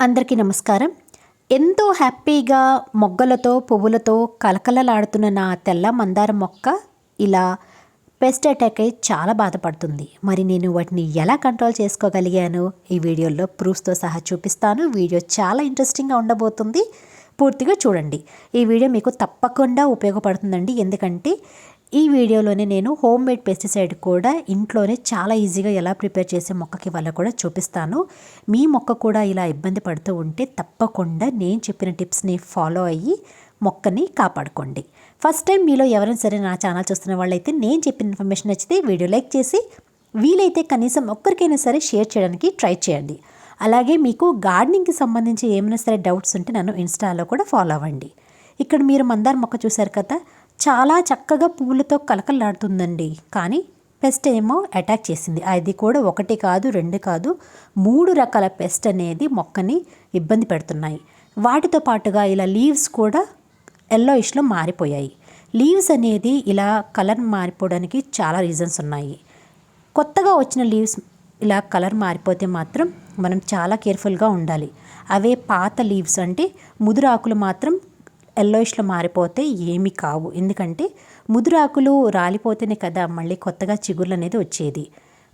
అందరికీ నమస్కారం. ఎంతో హ్యాపీగా మొగ్గలతో పువ్వులతో కలకలలాడుతున్న నా తెల్ల మందార మొక్క ఇలా పెస్ట్ అటాక్ అయి చాలా బాధపడుతుంది. మరి నేను వాటిని ఎలా కంట్రోల్ చేసుకోగలిగాను? ఈ వీడియోలో ప్రూఫ్స్తో సహా చూపిస్తాను. వీడియో చాలా ఇంట్రెస్టింగ్గా ఉండబోతుంది. పూర్తిగా చూడండి. ఈ వీడియో మీకు తప్పకుండా ఉపయోగపడుతుందండి. ఎందుకంటే ఈ వీడియోలోనే నేను హోమ్ మేడ్ పెస్టిసైడ్ కూడా ఇంట్లోనే చాలా ఈజీగా ఎలా ప్రిపేర్ చేసే మొక్కకి వల్ల కూడా చూపిస్తాను. మీ మొక్క కూడా ఇలా ఇబ్బంది పడుతూ ఉంటే తప్పకుండా నేను చెప్పిన టిప్స్ని ఫాలో అయ్యి మొక్కని కాపాడుకోండి. ఫస్ట్ టైం మీలో ఎవరైనా సరే నా ఛానల్ చూస్తున్న వాళ్ళైతే నేను చెప్పిన ఇన్ఫర్మేషన్ నచ్చితే వీడియో లైక్ చేసి వీలైతే కనీసం ఒక్కరికైనా సరే షేర్ చేయడానికి ట్రై చేయండి. అలాగే మీకు గార్డెనింగ్కి సంబంధించి ఏమైనా సరే డౌట్స్ ఉంటే నన్ను ఇన్స్టాలో కూడా ఫాలో అవ్వండి. ఇక్కడ మీరు మందార మొక్క చూశారు కదా చాలా చక్కగా పువ్వులతో కలకలాడుతుందండి. కానీ పెస్ట్ ఏమో అటాక్ చేసింది. అది కూడా ఒకటి కాదు రెండు కాదు మూడు రకాల పెస్ట్ అనేది మొక్కని ఇబ్బంది పెడుతున్నాయి. వాటితో పాటుగా ఇలా లీవ్స్ కూడా ఎల్లోయిష్లో మారిపోయాయి. లీవ్స్ అనేది ఇలా కలర్ మారిపోవడానికి చాలా రీజన్స్ ఉన్నాయి. కొత్తగా వచ్చిన లీవ్స్ ఇలా కలర్ మారిపోతే మాత్రం మనం చాలా కేర్ఫుల్గా ఉండాలి. అవే పాత లీవ్స్ అంటే ముదురాకులు మాత్రం ఎల్లోయిష్లో మారిపోతే ఏమి కావు. ఎందుకంటే ముదురాకులు రాలిపోతేనే కదా మళ్ళీ కొత్తగా చిగుర్లు అనేది వచ్చేది.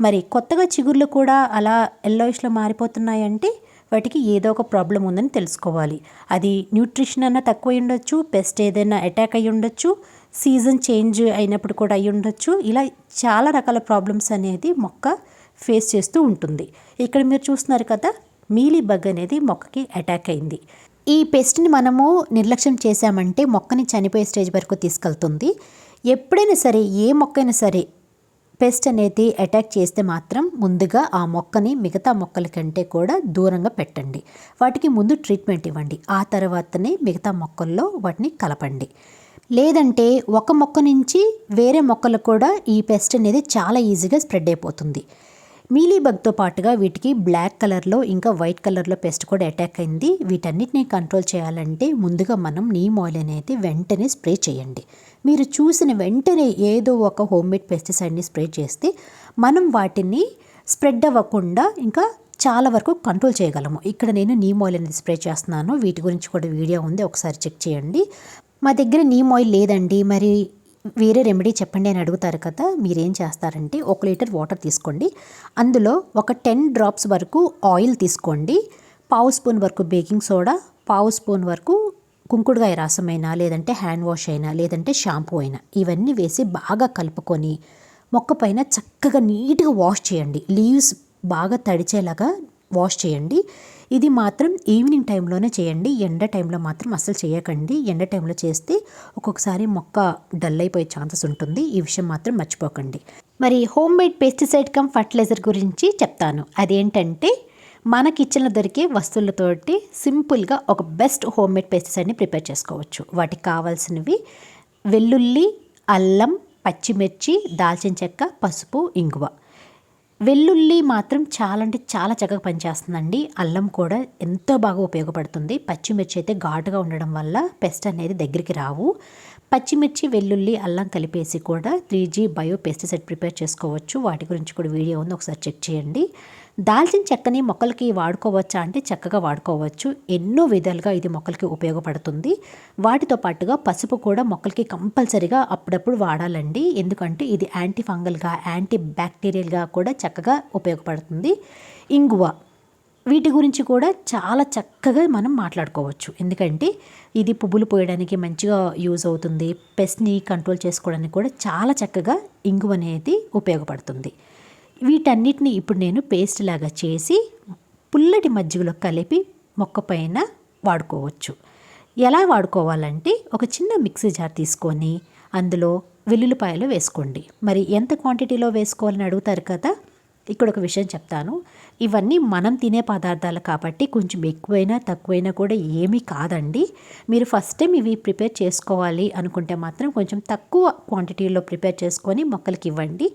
మరి కొత్తగా చిగుర్లు కూడా అలా ఎల్లోయిష్లో మారిపోతున్నాయంటే వాటికి ఏదో ఒక ప్రాబ్లం ఉందని తెలుసుకోవాలి. అది న్యూట్రిషన్ అన్న తక్కువ ఉండొచ్చు పెస్ట్ ఏదైనా అటాక్ అయి ఉండొచ్చు సీజన్ చేంజ్ అయినప్పుడు కూడా అయి ఉండొచ్చు. ఇలా చాలా రకాల ప్రాబ్లమ్స్ అనేది మొక్క ఫేస్ చేస్తూ ఉంటుంది. ఇక్కడ మీరు చూస్తున్నారు కదా మీలీ బగ్ అనేది మొక్కకి అటాక్ అయింది. ఈ పెస్ట్ని మనము నిర్లక్ష్యం చేశామంటే మొక్కని చనిపోయే స్టేజ్ వరకు తీసుకెళ్తుంది. ఎప్పుడైనా సరే ఏ మొక్కైనా సరే పెస్ట్ అనేది అటాక్ చేస్తే మాత్రం ముందుగా ఆ మొక్కని మిగతా మొక్కల కంటే కూడా దూరంగా పెట్టండి. వాటికి ముందు ట్రీట్మెంట్ ఇవ్వండి. ఆ తర్వాతనే మిగతా మొక్కల్లో వాటిని కలపండి. లేదంటే ఒక మొక్క నుంచి వేరే మొక్కలు కూడా ఈ పెస్ట్ అనేది చాలా ఈజీగా స్ప్రెడ్ అయిపోతుంది. మీలీ బగ్తో పాటుగా వీటికి బ్లాక్ కలర్లో ఇంకా వైట్ కలర్లో పెస్ట్ కూడా అటాక్ అయింది. వీటన్నిటిని కంట్రోల్ చేయాలంటే ముందుగా మనం నీమ్ ఆయిల్ అనేది వెంటనే స్ప్రే చేయండి. మీరు చూసిన వెంటనే ఏదో ఒక హోమ్మేడ్ పెస్టిసైడ్ని స్ప్రే చేస్తే మనం వాటిని స్ప్రెడ్ అవ్వకుండా ఇంకా చాలా వరకు కంట్రోల్ చేయగలము. ఇక్కడ నేను నీమ్ ఆయిల్ అనేది స్ప్రే చేస్తున్నాను. వీటి గురించి కూడా వీడియో ఉంది. ఒకసారి చెక్ చేయండి. మా దగ్గర నీమ్ ఆయిల్ లేదండి. మరి వేరే రెమెడీ చెప్పండి అని అడుగుతారు కదా మీరేం చేస్తారంటే ఒక లీటర్ వాటర్ తీసుకోండి. అందులో ఒక టెన్ డ్రాప్స్ వరకు ఆయిల్ తీసుకోండి. పావు స్పూన్ వరకు బేకింగ్ సోడా పావు స్పూన్ వరకు కుంకుడుగాయ రసమైనా లేదంటే హ్యాండ్ వాష్ అయినా లేదంటే షాంపూ అయినా ఇవన్నీ వేసి బాగా కలుపుకొని మొక్క పైన చక్కగా నీట్గా వాష్ చేయండి. లీవ్స్ బాగా తడిచేలాగా వాష్ చేయండి. ఇది మాత్రం ఈవినింగ్ టైంలోనే చేయండి. ఎండ టైంలో మాత్రం అస్సలు చేయకండి. ఎండ టైంలో చేస్తే ఒక్కొక్కసారి మొక్క డల్ అయిపోయే ఛాన్సెస్ ఉంటుంది. ఈ విషయం మాత్రం మర్చిపోకండి. మరి home made pesticide cum fertiliser గురించి చెప్తాను. అదేంటంటే మన కిచెన్లో దొరికే వస్తువులతోటి సింపుల్గా ఒక బెస్ట్ హోమ్ మేడ్ పెస్టిసైడ్ని ప్రిపేర్ చేసుకోవచ్చు. వాటికి కావాల్సినవి వెల్లుల్లి అల్లం పచ్చిమిర్చి దాల్చిన చెక్క పసుపు ఇంగువ. వెల్లుల్లి మాత్రం చాలా అంటే చాలా చక్కగా పనిచేస్తుందండి. అల్లం కూడా ఎంతో బాగా ఉపయోగపడుతుంది. పచ్చిమిర్చి అయితే ఘాటుగా ఉండడం వల్ల పెస్ట్ అనేది దగ్గరికి రావు. పచ్చిమిర్చి వెల్లుల్లి అల్లం కలిపేసి కూడా three G bio pesticide prepare చేసుకోవచ్చు. వాటి గురించి కూడా వీడియో ఉంది ఒకసారి చెక్ చేయండి. దాల్చిన చెక్కని మొక్కలకి వాడుకోవచ్చా అంటే చక్కగా వాడుకోవచ్చు. ఎన్నో విధాలుగా ఇది మొక్కలకి ఉపయోగపడుతుంది. వాటితో పాటుగా పసుపు కూడా మొక్కలకి కంపల్సరిగా అప్పుడప్పుడు వాడాలండి. ఎందుకంటే ఇది యాంటీ ఫంగల్గా యాంటీ బ్యాక్టీరియల్గా కూడా చక్కగా ఉపయోగపడుతుంది. ఇంగువ. వీటి గురించి కూడా చాలా చక్కగా మనం మాట్లాడుకోవచ్చు. ఎందుకంటే ఇది పువ్వులు పోయడానికి మంచిగా యూజ్ అవుతుంది. పెస్ట్ని కంట్రోల్ చేసుకోవడానికి కూడా చాలా చక్కగా ఇంగువ అనేది ఉపయోగపడుతుంది. వీటన్నిటిని ఇప్పుడు నేను పేస్ట్ లాగా చేసి పుల్లటి మజ్జిగలో కలిపి మొక్క పైన వాడుకోవచ్చు. ఎలా వాడుకోవాలంటే ఒక చిన్న మిక్సీ జార్ తీసుకొని అందులో వెల్లుల్లిపాయలు వేసుకోండి. మరి ఎంత క్వాంటిటీలో వేసుకోవాలని అడుగుతారు కదా? ఇక్కడ ఒక విషయం చెప్తాను. ఇవన్నీ మనం తినే పదార్థాలు కాబట్టి కొంచెం ఎక్కువైనా తక్కువైనా కూడా ఏమీ కాదండి. మీరు ఫస్ట్ టైం ఇవి ప్రిపేర్ చేసుకోవాలి అనుకుంటే మాత్రం కొంచెం తక్కువ క్వాంటిటీలో ప్రిపేర్ చేసుకొని మొక్కలకి ఇవ్వండి.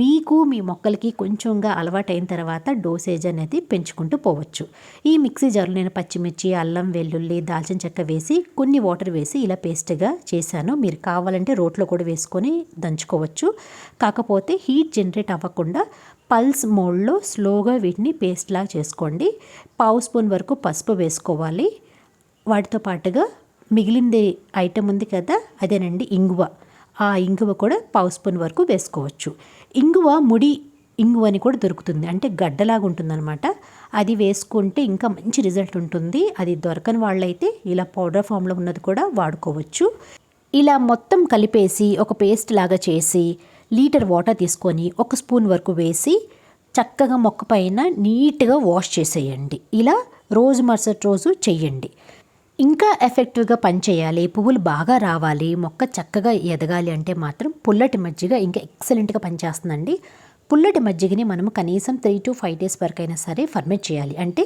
మీకు మీ మొక్కలకి కొంచెంగా అలవాటైన తర్వాత డోసేజ్ అనేది పెంచుకుంటూ పోవచ్చు. ఈ మిక్సీ జార్లో నేను పచ్చిమిర్చి అల్లం వెల్లుల్లి దాల్చిన చెక్క వేసి కొన్ని వాటర్ వేసి ఇలా పేస్ట్గా చేశాను. మీరు కావాలంటే రోట్లో కూడా వేసుకొని దంచుకోవచ్చు. కాకపోతే హీట్ జనరేట్ అవ్వకుండా పల్స్ మోడ్లో స్లోగా వీటిని పేస్ట్ లాగా చేసుకోండి. పావు స్పూన్ వరకు పసుపు వేసుకోవాలి. వాటితో పాటుగా మిగిలింది ఐటెం ఉంది కదా అదేనండి ఇంగువ. ఆ ఇంగువ కూడా పావు స్పూన్ వరకు వేసుకోవచ్చు. ఇంగువ ముడి ఇంగువ అని కూడా దొరుకుతుంది. అంటే గడ్డలాగా ఉంటుందన్నమాట. అది వేసుకుంటే ఇంకా మంచి రిజల్ట్ ఉంటుంది. అది దొరకని వాళ్ళైతే ఇలా పౌడర్ ఫామ్లో ఉన్నది కూడా వాడుకోవచ్చు. ఇలా మొత్తం కలిపేసి ఒక పేస్ట్ లాగా చేసి లీటర్ వాటర్ తీసుకొని ఒక స్పూన్ వరకు వేసి చక్కగా మొక్క పైన నీట్గా వాష్ చేసేయండి. ఇలా రోజు మరుసటి రోజు చెయ్యండి ఇంకా ఎఫెక్టివ్గా పనిచేయాలి పువ్వులు బాగా రావాలి మొక్క చక్కగా ఎదగాలి అంటే మాత్రం పుల్లటి మజ్జిగ ఇంకా ఎక్సలెంట్గా పనిచేస్తుందండి పుల్లటి మజ్జిగని మనం కనీసం త్రీ టు ఫైవ్ డేస్ వరకు అయినా సరే ఫర్మెంట్ చేయాలి. అంటే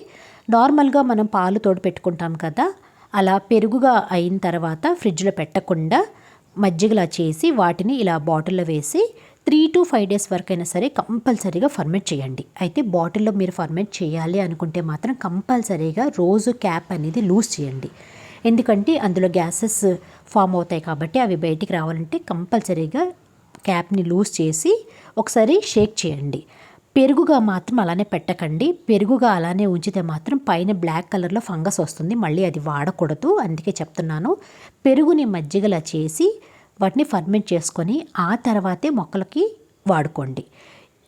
నార్మల్గా మనం పాలు తోడు పెట్టుకుంటాం కదా అలా పెరుగుగా అయిన తర్వాత ఫ్రిడ్జ్లో పెట్టకుండా మజ్జిగలా చేసి వాటిని ఇలా బాటిల్లో వేసి త్రీ టు ఫైవ్ డేస్ వరకు అయినా సరే కంపల్సరీగా ఫర్మెంట్ చేయండి. అయితే బాటిల్లో మీరు ఫర్మెంట్ చేయాలి అనుకుంటే మాత్రం కంపల్సరీగా రోజు క్యాప్ అనేది లూజ్ చేయండి. ఎందుకంటే అందులో గ్యాసెస్ ఫామ్ అవుతాయి కాబట్టి అవి బయటికి రావాలంటే కంపల్సరీగా క్యాప్ని లూజ్ చేసి ఒకసారి షేక్ చేయండి. పెరుగుగా మాత్రం అలానే పెట్టకండి. పెరుగుగా అలానే ఉంచితే మాత్రం పైన బ్లాక్ కలర్లో ఫంగస్ వస్తుంది. మళ్ళీ అది వాడకూడదు. అందుకే చెప్తున్నాను. పెరుగుని మజ్జిగలా చేసి వాటిని ఫర్మెంట్ చేసుకొని ఆ తర్వాతే మొక్కలకి వాడుకోండి.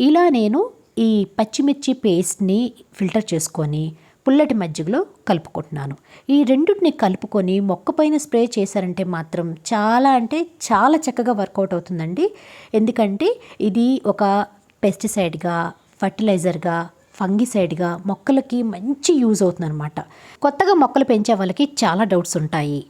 ఇలా నేను ఈ పచ్చిమిర్చి పేస్ట్ని ఫిల్టర్ చేసుకొని పుల్లటి మజ్జిగలో కలుపుకుంటున్నాను. ఈ రెండింటిని కలుపుకొని మొక్క పైన స్ప్రే చేశారంటే మాత్రం చాలా అంటే చాలా చక్కగా వర్కౌట్ అవుతుందండి. ఎందుకంటే ఇది ఒక పెస్టిసైడ్గా ఫర్టిలైజర్గా ఫంగిసైడ్గా మొక్కలకి మంచి యూజ్ అవుతుందన్నమాట. కొత్తగా మొక్కలు పెంచే వాళ్ళకి చాలా డౌట్స్ ఉంటాయి.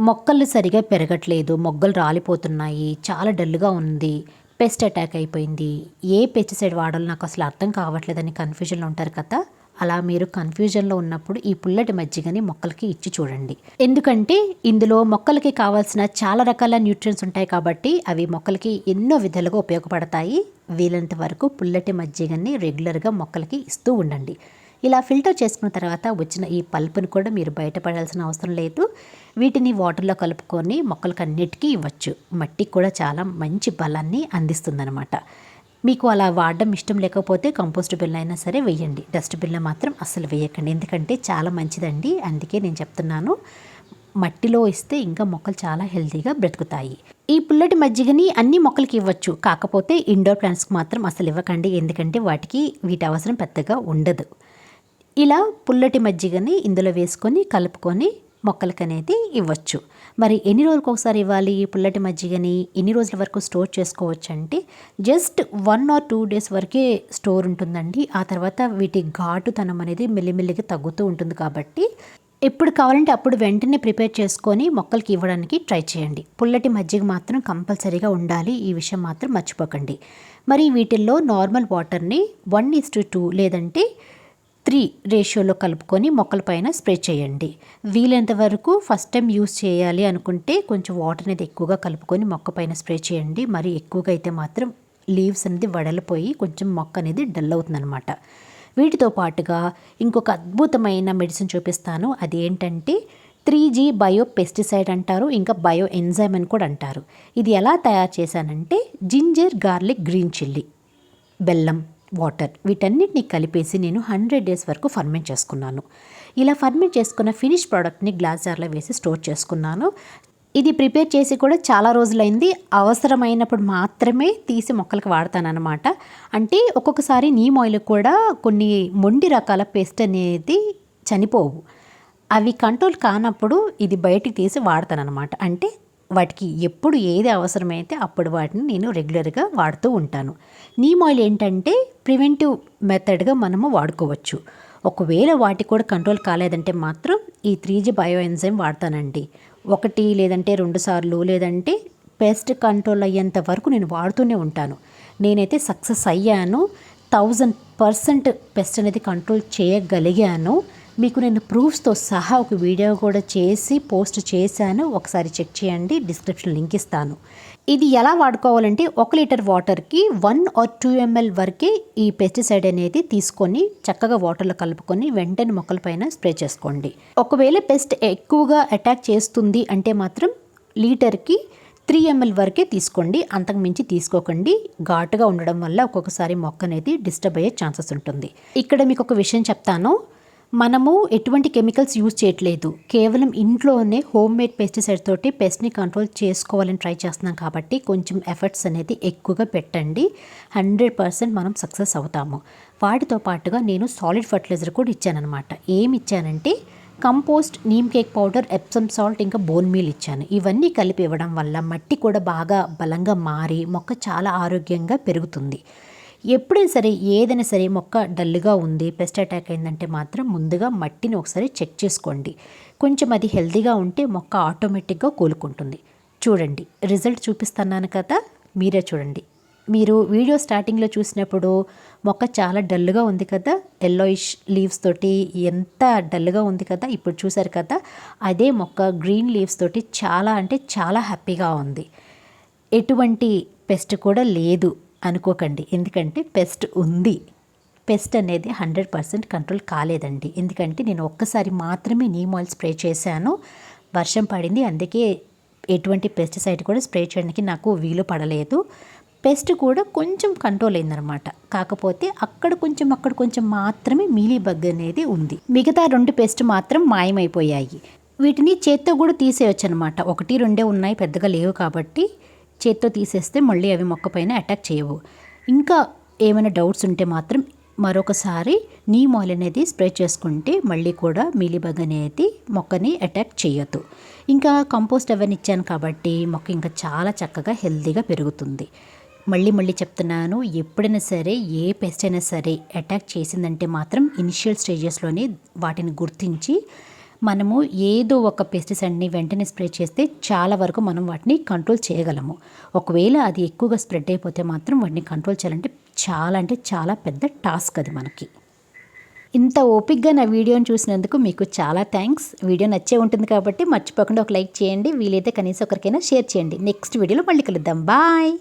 మొక్కలు సరిగా పెరగట్లేదు మొగ్గలు రాలిపోతున్నాయి చాలా డల్గా ఉంది పెస్ట్ అటాక్ అయిపోయింది. ఏ పెస్టిసైడ్ వాడాలో నాకు అసలు అర్థం కావట్లేదని కన్ఫ్యూజన్లో ఉంటారు కదా? అలా మీరు కన్ఫ్యూజన్లో ఉన్నప్పుడు ఈ పుల్లటి మజ్జిగని మొక్కలకి ఇచ్చి చూడండి. ఎందుకంటే ఇందులో మొక్కలకి కావాల్సిన చాలా రకాల న్యూట్రియన్స్ ఉంటాయి కాబట్టి అవి మొక్కలకి ఎన్నో విధాలుగా ఉపయోగపడతాయి. వీలంత వరకు పుల్లటి మజ్జిగని రెగ్యులర్గా మొక్కలకి ఇస్తూ ఉండండి. ఇలా ఫిల్టర్ చేసుకున్న తర్వాత వచ్చిన ఈ పల్పును కూడా మీరు బయటపడాల్సిన అవసరం లేదు. వీటిని వాటర్లో కలుపుకొని మొక్కలకు అన్నిటికీ ఇవ్వచ్చు. మట్టికి కూడా చాలా మంచి బలాన్ని అందిస్తుందన్నమాట. మీకు అలా వాడడం ఇష్టం లేకపోతే కంపోస్ట్ బిల్ అయినా సరే వేయండి. డస్ట్బిన్లో మాత్రం అస్సలు వేయకండి. ఎందుకంటే చాలా మంచిదండి. అందుకే నేను చెప్తున్నాను. మట్టిలో ఇస్తే ఇంకా మొక్కలు చాలా హెల్తీగా బ్రతుకుతాయి. ఈ పుల్లటి మజ్జిగని అన్ని మొక్కలకి ఇవ్వచ్చు. కాకపోతే ఇండోర్ ప్లాంట్స్కి మాత్రం అసలు ఇవ్వకండి. ఎందుకంటే వాటికి వీటి అవసరం పెద్దగా ఉండదు. ఇలా పుల్లటి మజ్జిగని ఇందులో వేసుకొని కలుపుకొని మొక్కలకి అనేది ఇవ్వచ్చు. మరి ఎన్ని రోజులకు ఒకసారి ఇవ్వాలి ఈ పుల్లటి మజ్జిగని? ఎన్ని రోజుల వరకు స్టోర్ చేసుకోవచ్చు అంటే just one or two days వరకే స్టోర్ ఉంటుందండి. ఆ తర్వాత వీటి ఘాటుతనం అనేది మెల్లిమెల్లిగా తగ్గుతూ ఉంటుంది కాబట్టి ఎప్పుడు కావాలంటే అప్పుడు వెంటనే ప్రిపేర్ చేసుకొని మొక్కలకి ఇవ్వడానికి ట్రై చేయండి. పుల్లటి మజ్జిగ మాత్రం కంపల్సరీగా ఉండాలి. ఈ విషయం మాత్రం మర్చిపోకండి. మరి వీటిల్లో నార్మల్ వాటర్ని వన్ ఇస్ టు టూ లేదంటే త్రీ రేషియోలో కలుపుకొని మొక్కల పైన స్ప్రే చేయండి. వీలైనంత వరకు ఫస్ట్ టైం యూస్ చేయాలి అనుకుంటే కొంచెం వాటర్ అనేది ఎక్కువగా కలుపుకొని మొక్క పైన స్ప్రే చేయండి. మరి ఎక్కువగా అయితే మాత్రం లీవ్స్ అనేది వడలిపోయి కొంచెం మొక్క అనేది డల్ అవుతుందన్నమాట. వీటితో పాటుగా ఇంకొక అద్భుతమైన మెడిసిన్ చూపిస్తాను. అది ఏంటంటే త్రీ జీ బయో పెస్టిసైడ్ అంటారు ఇంకా బయో ఎంజైమ్ అని కూడా అంటారు. ఇది ఎలా తయారు చేశానంటే జింజర్ గార్లిక్ గ్రీన్ చిల్లీ. బెల్లం. వాటర్ వీటన్నిటిని కలిపేసి నేను హండ్రెడ్ డేస్ వరకు ఫర్మెంట్ చేసుకున్నాను. ఇలా ఫర్మెంట్ చేసుకున్న ఫినిష్ ప్రోడక్ట్ని గ్లాస్ జార్లో వేసి స్టోర్ చేసుకున్నాను. ఇది ప్రిపేర్ చేసి కూడా చాలా రోజులైంది. అవసరమైనప్పుడు మాత్రమే తీసి మొక్కలకు వాడతానన్నమాట. అంటే ఒక్కొక్కసారి నీమ్ ఆయిల్ కూడా కొన్ని మొండి రకాల పేస్ట్ అనేది చనిపోవు. అవి కంట్రోల్ కానప్పుడు ఇది బయటికి తీసి వాడతానమాట అంటే వాటికి ఎప్పుడు ఏది అవసరమైతే అప్పుడు వాటిని నేను రెగ్యులర్గా వాడుతూ ఉంటాను. నీమ్ ఆయిల్ ఏంటంటే ప్రివెంటివ్ మెథడ్గా మనము వాడుకోవచ్చు. ఒకవేళ వాటి కూడా కంట్రోల్ కాలేదంటే మాత్రం ఈ త్రీ జీ బయో ఎంజైమ్ వాడతానండి. ఒకటి లేదంటే రెండు సార్లు లేదంటే పెస్ట్ కంట్రోల్ అయ్యేంత వరకు నేను వాడుతూనే ఉంటాను. నేనైతే సక్సెస్ అయ్యాను థౌజండ్ పర్సెంట్ పెస్ట్ అనేది కంట్రోల్ చేయగలిగాను. మీకు నేను ప్రూఫ్స్తో సహా ఒక వీడియో కూడా చేసి పోస్ట్ చేశాను. ఒకసారి చెక్ చేయండి. డిస్క్రిప్షన్ లింక్ ఇస్తాను. ఇది ఎలా వాడుకోవాలంటే ఒక లీటర్ వాటర్కి వన్ ఆర్ టూ ఎంఎల్ వరకే ఈ పెస్టిసైడ్ అనేది తీసుకొని చక్కగా వాటర్లో కలుపుకొని వెంటనే మొక్కలపైన స్ప్రే చేసుకోండి. ఒకవేళ పెస్ట్ ఎక్కువగా అటాక్ చేస్తుంది అంటే మాత్రం లీటర్కి త్రీ ఎంఎల్ వరకే తీసుకోండి. అంతకు మించి తీసుకోకండి. ఘాటుగా ఉండడం వల్ల ఒక్కొక్కసారి మొక్క అనేది డిస్టర్బ్ అయ్యే ఛాన్సెస్ ఉంటుంది. ఇక్కడ మీకు ఒక విషయం చెప్తాను. మనము ఎటువంటి కెమికల్స్ యూజ్ చేయట్లేదు. కేవలం ఇంట్లోనే హోమ్ మేడ్ పెస్టిసైడ్ తోటి పెస్ట్ని కంట్రోల్ చేసుకోవాలని ట్రై చేస్తున్నాం కాబట్టి కొంచెం ఎఫర్ట్స్ అనేది ఎక్కువగా పెట్టండి. హండ్రెడ్ పర్సెంట్ మనం సక్సెస్ అవుతాము. వాటితో పాటుగా నేను సాలిడ్ ఫర్టిలైజర్ కూడా ఇచ్చానమాట ఏమి ఇచ్చానంటే compost neem cake powder Epsom salt ఇంకా బోన్ మీల్ ఇచ్చాను. ఇవన్నీ కలిపి ఇవ్వడం వల్ల మట్టి కూడా బాగా బలంగా మారి మొక్క చాలా ఆరోగ్యంగా పెరుగుతుంది. ఎప్పుడైనా సరే ఏదైనా సరే మొక్క డల్గా ఉంది పెస్ట్ అటాక్ అయిందంటే మాత్రం ముందుగా మట్టిని ఒకసారి చెక్ చేసుకోండి. కొంచెం అది హెల్తీగా ఉంటే మొక్క ఆటోమేటిక్గా కోలుకుంటుంది. చూడండి రిజల్ట్ చూపిస్తున్నాను కదా మీరే చూడండి. మీరు వీడియో స్టార్టింగ్లో చూసినప్పుడు మొక్క చాలా డల్గా ఉంది కదా ఎల్లోయిష్ లీవ్స్ తోటి ఎంత డల్గా ఉంది కదా ఇప్పుడు చూసారు కదా అదే మొక్క గ్రీన్ లీవ్స్ తోటి చాలా అంటే చాలా హ్యాపీగా ఉంది. ఎటువంటి పెస్ట్ కూడా లేదు. అనుకోకండి. ఎందుకంటే పెస్ట్ ఉంది. పెస్ట్ అనేది హండ్రెడ్ పర్సెంట్ కంట్రోల్ కాలేదండి. ఎందుకంటే నేను ఒక్కసారి మాత్రమే నీమ్ ఆయిల్ స్ప్రే చేశాను. వర్షం పడింది. అందుకే ఎటువంటి పెస్టిసైడ్ కూడా స్ప్రే చేయడానికి నాకు వీలు పడలేదు. పెస్ట్ కూడా కొంచెం కంట్రోల్ అయిందనమాట. కాకపోతే అక్కడ కొంచెం అక్కడ కొంచెం మాత్రమే మీలీ బగ్ అనేది ఉంది. మిగతా రెండు పెస్ట్ మాత్రం మాయమైపోయాయి. వీటిని చేత్తో కూడా తీసేయచ్చు అనమాట ఒకటి రెండే ఉన్నాయి. పెద్దగా లేవు కాబట్టి చేత్తో తీసేస్తే మళ్ళీ అవి మొక్క పైన అటాక్ చేయవు. ఇంకా ఏమైనా డౌట్స్ ఉంటే మాత్రం మరొకసారి నీ ఆయిల్ అనేది స్ప్రే చేసుకుంటే మళ్ళీ కూడా మీలిబగ్ అనేది మొక్కని అటాక్ చేయొద్దు. ఇంకా కంపోస్ట్ అవన్నీ ఇచ్చాను కాబట్టి మొక్క ఇంకా చాలా చక్కగా హెల్తీగా పెరుగుతుంది. మళ్ళీ మళ్ళీ చెప్తున్నాను ఎప్పుడైనా సరే ఏ పెస్ట్ అయినా సరే అటాక్ చేసిందంటే మాత్రం ఇనిషియల్ స్టేజెస్లోనే వాటిని గుర్తించి మనము ఏదో ఒక పెస్టిసైడ్ని వెంటనే స్ప్రే చేస్తే చాలా వరకు మనం వాటిని కంట్రోల్ చేయగలము. ఒకవేళ అది ఎక్కువగా స్ప్రెడ్ అయిపోతే మాత్రం వాటిని కంట్రోల్ చేయాలంటే చాలా అంటే చాలా పెద్ద టాస్క్ అది మనకి. ఇంత ఓపిక్గా నా వీడియోని చూసినందుకు మీకు చాలా థ్యాంక్స్. వీడియో నచ్చే ఉంటుంది కాబట్టి మర్చిపోకుండా ఒక లైక్ చేయండి. వీలైతే కనీసం ఒకరికైనా షేర్ చేయండి. నెక్స్ట్ వీడియోలో మళ్ళీ కలుద్దాం. బాయ్!